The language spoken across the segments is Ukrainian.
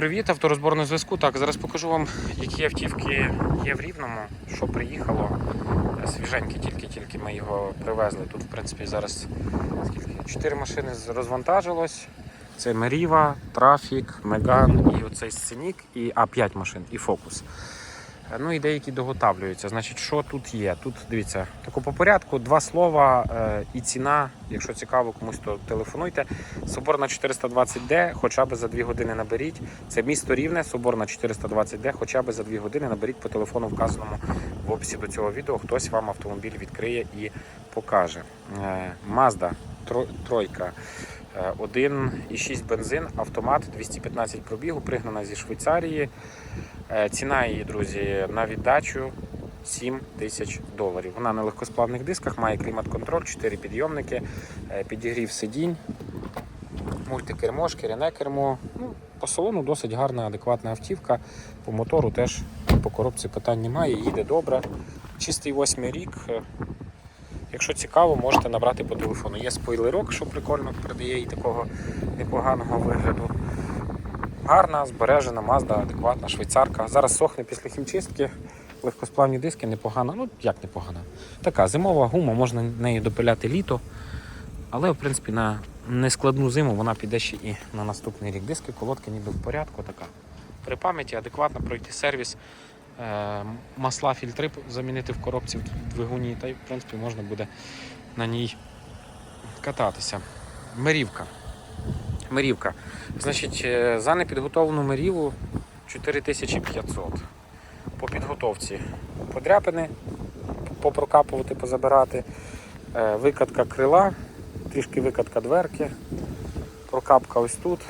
Привіт, авторозборне зв'язку. Так, зараз покажу вам, які автівки є в Рівному, що приїхало. Свіженьке тільки-тільки ми його привезли. Тут, в принципі, зараз скільки? Чотири машини розвантажилось. Це Меріва, Трафік, Меган і оцей Сценік, і а 5 машин, і Фокус. Ну і деякі доготавлюються. Значить, що тут є? Тут дивіться, тако по порядку, два слова е, і ціна. Якщо цікаво комусь, то телефонуйте. Соборна 420D, хоча б за 2 години наберіть. Це місто Рівне, Соборна 420D, хоча б за 2 години наберіть по телефону, вказаному в описі до цього відео. Хтось вам автомобіль відкриє і покаже. Е, тройка. Е, 1,6 бензин, автомат 215 пробігу, пригнана зі Швейцарії. Е, Ціна її, друзі, на віддачу 7 тисяч доларів. Вона на легкосплавних дисках, має клімат-контроль, 4 підйомники, е, підігрів сидінь, мультикермо, шкіряне кермо. Ну, по салону досить гарна, адекватна автівка. По мотору теж по коробці питань немає, їде добре. Чистий восьмий рік. Якщо цікаво, можете набрати по телефону. Є спойлерок, що прикольно придає і такого непоганого вигляду. Гарна, збережена, Mazda, адекватна, швейцарка. Зараз сохне після хімчистки. Легкосплавні диски непогано. Ну, як непогано. Така зимова гума, можна нею допиляти літо. Але, в принципі, на нескладну зиму вона піде ще і на наступний рік. Диски, колодки ніби в порядку. така. При пам'яті адекватно пройти сервіс, масла, фільтри замінити в коробці в двигуні, та й в принципі можна буде на ній кататися. Мерівка. Мерівка. Значить, е, за непідготовлену меріву 4500. По підготовці подряпини попрокапувати, позабирати. Е, Викатка крила, трішки викатка дверки, прокапка ось тут.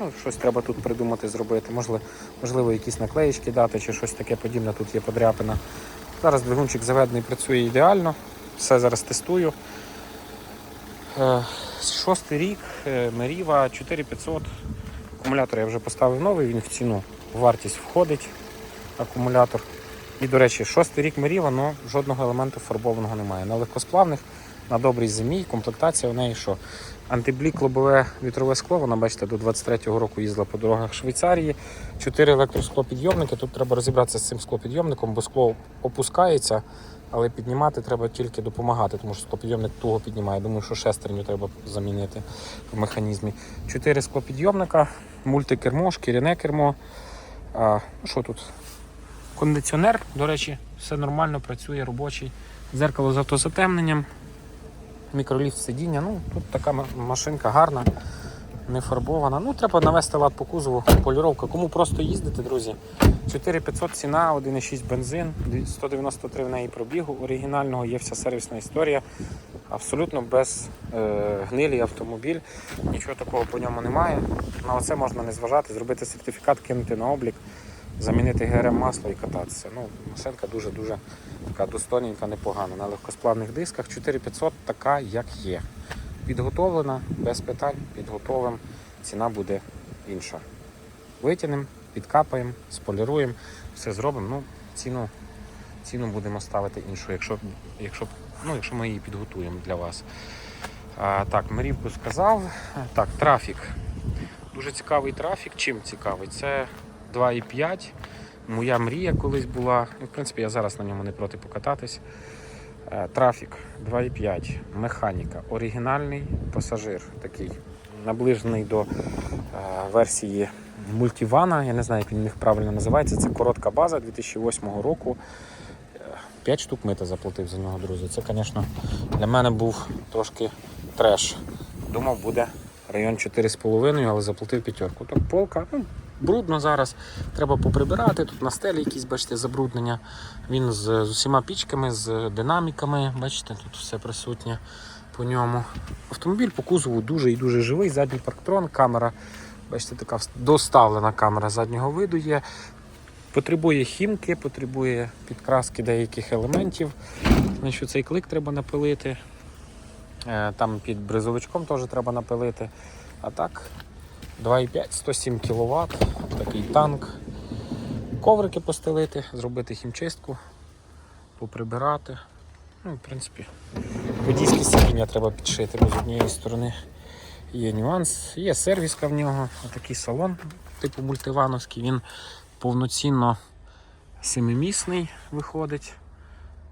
Ну, щось треба тут придумати, зробити. Можливо, можливо, якісь наклеїчки дати чи щось таке подібне. Тут є подряпина. Зараз двигунчик заведений працює ідеально. Все зараз тестую. Е, Шостий рік, е, Меріва 4500. Акумулятор я вже поставив новий, він в ціну в вартість входить. Акумулятор. І, до речі, шостий рік Меріва, але жодного елементу фарбованого немає. На легкосплавних, на добрій зимі, комплектація у неї що? Антиблік лобове вітрове скло, вона, бачите, до 23-го року їздила по дорогах Швейцарії. Чотири електросклопідйомники. Тут треба розібратися з цим склопідйомником, бо скло опускається, але піднімати треба тільки допомагати, тому що склопідйомник туго піднімає. Думаю, що шестерню треба замінити в механізмі. Чотири склопідйомника, мультикермо, шкіряне кермо. А, ну, що тут? Кондиціонер, до речі, все нормально, працює робочий. Зеркало з автозатемненням, мікроліфт сидіння. Ну, тут така машинка гарна, не фарбована. Ну, треба навести лад по кузову, поліровка. Кому просто їздити, друзі. 4500 ціна, 1,6 бензин, 193 в неї пробігу оригінального, є вся сервісна історія. Абсолютно без е, гнилі автомобіль, нічого такого по ньому немає. На оце можна не зважати, зробити сертифікат, кинути на облік, замінити ГРМ масло і кататися. Ну, машинка дуже-дуже така достойненька, непогана. На легкосплавних дисках 4500 така, як є. Підготовлена, без питань, підготовимо, ціна буде інша. Витягнемо, підкапаємо, споліруємо, все зробимо. Ну, ціну, ціну будемо ставити іншу, якщо, якщо, ну, якщо ми її підготуємо для вас. А, так, Марівку сказав. Так, трафік. Дуже цікавий трафік. Чим цікавий? Це 2,5. Моя мрія колись була. Ну, в принципі, я зараз на ньому не проти покататись. Е, Трафік 2,5, механіка, оригінальний пасажир такий, наближений до е, версії мультивана. Я не знаю, як він них правильно називається. Це коротка база 2008 року. 5 штук мита заплатив за нього, друзі. Це, звісно, для мене був трошки треш. Думав, буде район 4,5, але заплатив п'ятерку. Так, полка, ну, брудно зараз. Треба поприбирати. Тут на стелі якісь, бачите, забруднення. Він з, з усіма пічками, з динаміками. Бачите, тут все присутнє по ньому. Автомобіль по кузову дуже і дуже живий. Задній парктрон, камера. Бачите, така доставлена камера заднього виду є. Потребує хімки, потребує підкраски деяких елементів. Значить, цей клик треба напилити. Е, Там під бризовичком теж треба напилити. А так, 2,5, 107 кВт, такий танк. Коврики постелити, зробити хімчистку, поприбирати. Ну, в принципі, водійське сидіння треба підшити, бо з однієї сторони є нюанс. Є сервіска в нього, отакий салон типу мультивановський, він повноцінно семимісний виходить.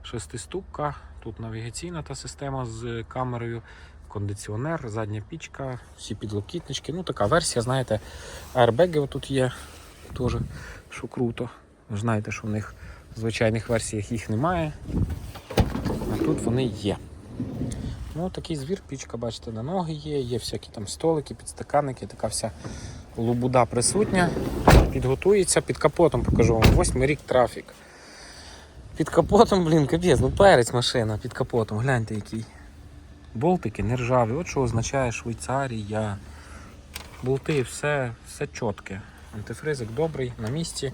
Шестиступка, тут навігаційна та система з камерою, кондиціонер, задня пічка, всі підлокітнички. Ну така версія, знаєте, аербеги тут є теж, що круто. Ви знаєте, що в них в звичайних версіях їх немає. А тут вони є. Ну, такий звір, пічка, бачите, на ноги є, є всякі там столики, підстаканники, така вся лубуда присутня. Підготується під капотом, покажу вам. Восьмий рік трафік. Під капотом, блін, капець, ну перець машина під капотом, гляньте який. Болтики не ржаві, от що означає Швейцарія. Болти, все, все чітке. Антифризик добрий, на місці.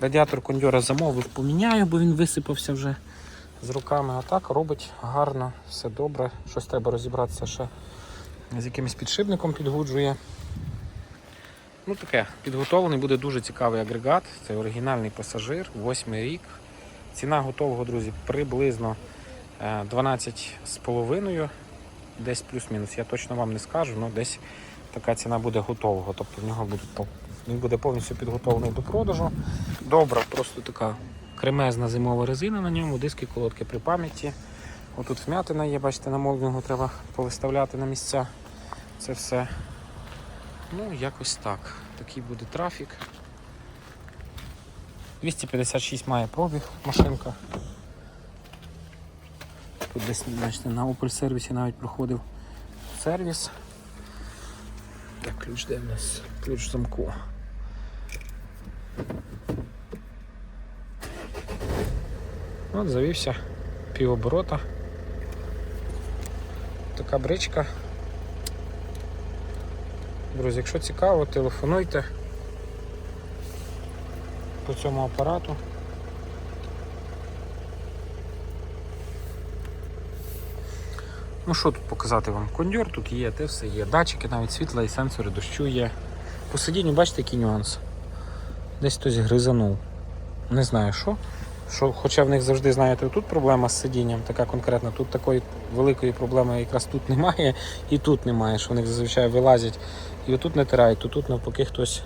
Радіатор кондьора замовив, поміняю, бо він висипався вже з руками. А так робить гарно, все добре. Щось треба розібратися ще з якимось підшипником підгуджує. Ну таке, підготовлений буде дуже цікавий агрегат. Це оригінальний пасажир, восьмий рік. Ціна готового, друзі, приблизно е, 12,5, десь плюс-мінус. Я точно вам не скажу, але десь така ціна буде готового. Тобто в нього буде, він буде повністю підготовлений до продажу. Добра, просто така кремезна зимова резина на ньому, диски, колодки при пам'яті. Отут вмятина є, бачите, на молдингу треба повиставляти на місця. Це все. Ну, якось так. Такий буде трафік. 256 має пробіг машинка. Тут десь бачите, на Opel сервісі навіть проходив сервіс. Так, ключ де в нас? Ключ замку. От завівся півоборота. Така бричка. Друзі, якщо цікаво, телефонуйте по цьому апарату. Ну що тут показати вам? Кондьор тут є, те все є. Датчики, навіть світла і сенсори дощу є. По сидінню, бачите, який нюанс. Десь хтось гризанув. Не знаю що. що. Хоча в них завжди, знаєте, тут проблема з сидінням, така конкретна. Тут такої великої проблеми якраз тут немає, і тут немає, що вони зазвичай вилазять. І отут натирають, то тут навпаки хтось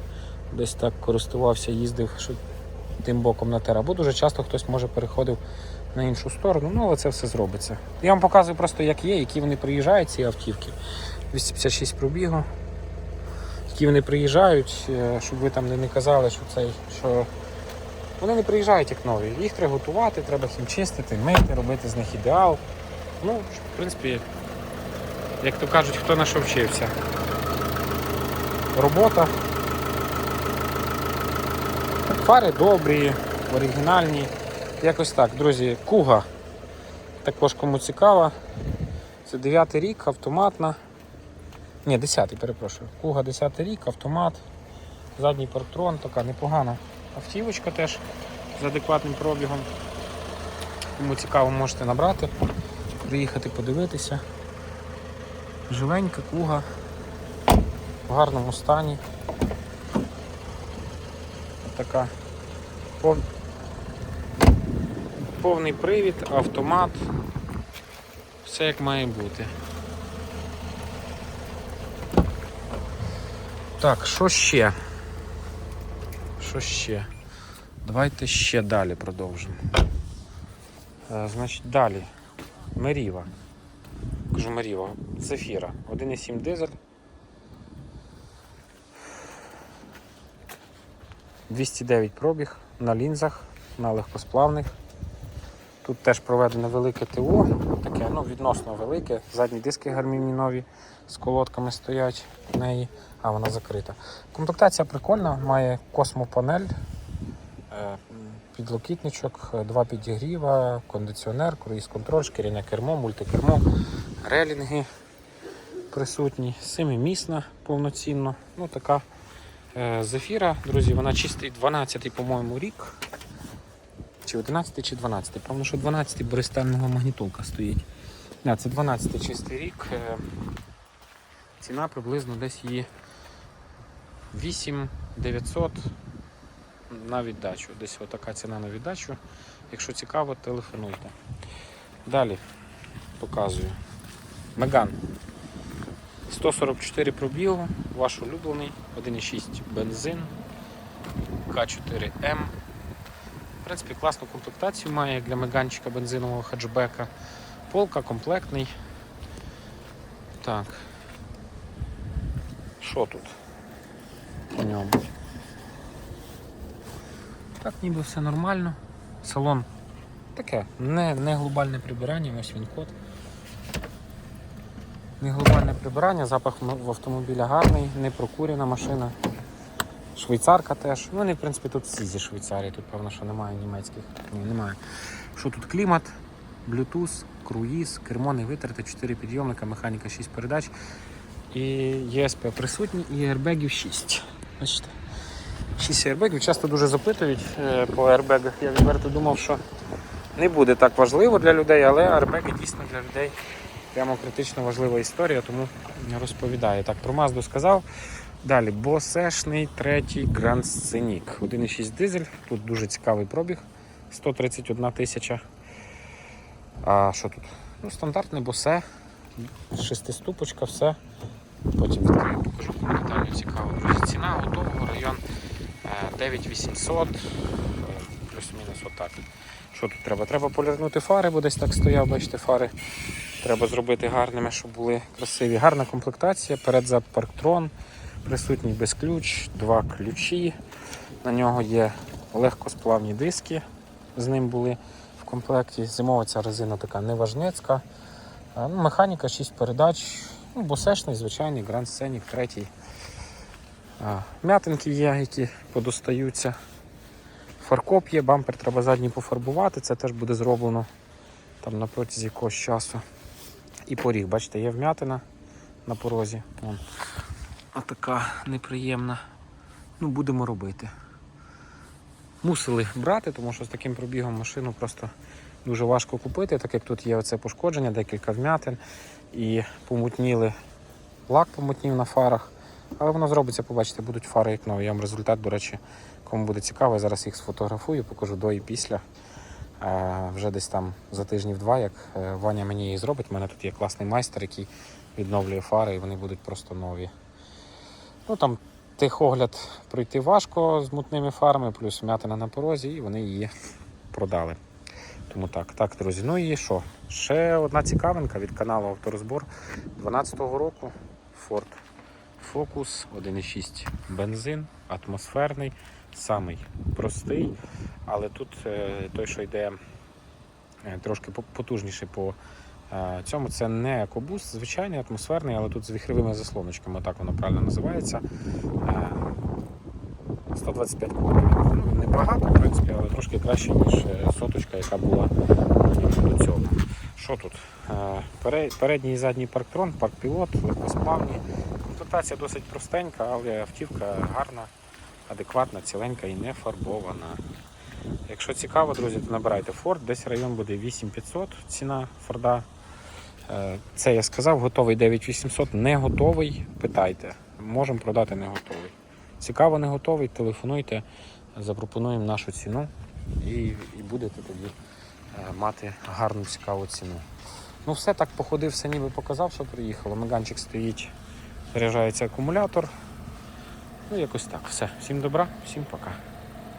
десь так користувався, їздив, що тим боком натирав. Бо дуже часто хтось може переходив на іншу сторону, ну але це все зробиться. Я вам показую просто, як є, які вони приїжджають, ці автівки. 256 пробігу. Які вони приїжджають, е, щоб ви там не, казали, що цей, що вони не приїжджають як нові. Їх треба готувати, треба їм чистити, мити, робити з них ідеал. Ну, в принципі, як то кажуть, хто на що вчився. Робота. Фари добрі, оригінальні. Якось так, друзі, куга. Також кому цікава. Це 9 рік, автоматна. Ні, 10 перепрошую. Куга 10 рік, автомат, задній парктрон, така непогана автівочка теж з адекватним пробігом. Кому цікаво, можете набрати, приїхати подивитися. Живенька куга в гарному стані. Така повний привід, автомат. Все як має бути. Так, що ще? Що ще? Давайте ще далі продовжимо. Е, значить, далі. Меріва. Кажу Меріва. Зефіра. 1,7 дизель. 209 пробіг на лінзах, на легкосплавних. Тут теж проведене велике ТО, таке ну, відносно велике. Задні диски гармівні нові з колодками стоять в неї, а вона закрита. Комплектація прикольна, має космопанель, е, підлокітничок, два підігріва, кондиціонер, круїз-контроль, шкіряне кермо, мультикермо, релінги присутні, семимісна повноцінно. Ну, така е, зефіра, друзі, вона чистий 12-й, по-моєму, рік. Чи 11 чи 12 Певно, що 12 бристального магнітолка стоїть. Не, це 12 чистий рік. Е, Ціна приблизно десь її 8 900 на віддачу. Десь отака ціна на віддачу. Якщо цікаво, телефонуйте. Далі показую. Меган. 144 пробігу, ваш улюблений, 1,6 бензин, К4М. В принципі, класну комплектацію має як для меганчика бензинового хеджбека. Полка комплектний. Так. Що тут? По ньому. Так, ніби все нормально. Салон таке, не, не глобальне прибирання, ось він код. Не глобальне прибирання, запах в автомобіля гарний, не прокурена машина. Швейцарка теж. Ну, вони, в принципі, тут всі зі Швейцарії, тут певно, що немає німецьких. Ні, немає. Що тут клімат, Bluetooth, круїз, кермо не витерте, 4 підйомника, механіка 6 передач. І ЄСП присутні, і аербегів 6. Бачите? 6 аербегів. Часто дуже запитують е, по аербегах. Я відверто думав, що не буде так важливо для людей, але аербеги дійсно для людей прямо критично важлива історія, тому розповідаю. Так, про Мазду сказав. Далі Босешний третій Grand Scenic. 1,6 дизель. Тут дуже цікавий пробіг. 131 тисяча. А що тут? Ну, стандартне босе. Шестиступочка, все. Потім відкрию, покажу кому детально цікаво. Друзі, ціна готового район е, 9800, е, плюс-мінус отак. Що тут треба? Треба полірнути фари, бо десь так стояв, бачите, фари. Треба зробити гарними, щоб були красиві. Гарна комплектація, перед-зад парктрон, присутній безключ, два ключі. На нього є легкосплавні диски, з ним були в комплекті. Зимова ця резина така неважнецька. Ну, механіка 6 передач. Ну, босешний, звичайний, Grand Scenic, третій. А, М'ятинки є, які подостаються. Фаркоп є, бампер треба задній пофарбувати, це теж буде зроблено там на протязі якогось часу. І поріг, бачите, є вмятина на порозі. Така неприємна. Ну, будемо робити. Мусили брати, тому що з таким пробігом машину просто дуже важко купити, так як тут є оце пошкодження, декілька вмятин і помутніли. Лак помутнів на фарах. Але воно зробиться, побачите, будуть фари як нові. Я вам результат, до речі, кому буде цікаво, я зараз їх сфотографую, покажу до і після. Вже десь там за тижнів два, як е, Ваня мені її зробить. У мене тут є класний майстер, який відновлює фари, і вони будуть просто нові. Ну там техогляд пройти важко з мутними фарами, плюс вмятина на порозі, і вони її продали. Тому так, так, друзі. Ну і що? Ще одна цікавинка від каналу Авторозбор 12-го року Ford Focus 1.6 бензин, атмосферний, самий простий, але тут е, той, що йде е, трошки по- потужніший по цьому, це не екобуст, звичайний атмосферний, але тут з віхровими заслоночками, так воно правильно називається. Е, 125 кубів. Ну, небагато, в принципі, але трошки краще, ніж е, соточка, яка була до цього. Що тут? Е, Передній і задній парктрон, паркпілот, легкосплавні. Комплектація досить простенька, але автівка гарна, адекватна, ціленька і не фарбована. Якщо цікаво, друзі, то набирайте Ford, десь район буде 8500 ціна Форда. Е, Це я сказав, готовий 9800, не готовий, питайте. Можемо продати не готовий. Цікаво, не готовий, телефонуйте, запропонуємо нашу ціну і, і будете тоді е, мати гарну цікаву ціну. Ну все так походив, все ніби показав, що приїхало. Меганчик стоїть, заряджається акумулятор. Ну якось так. Все. Всім добра, всім пока.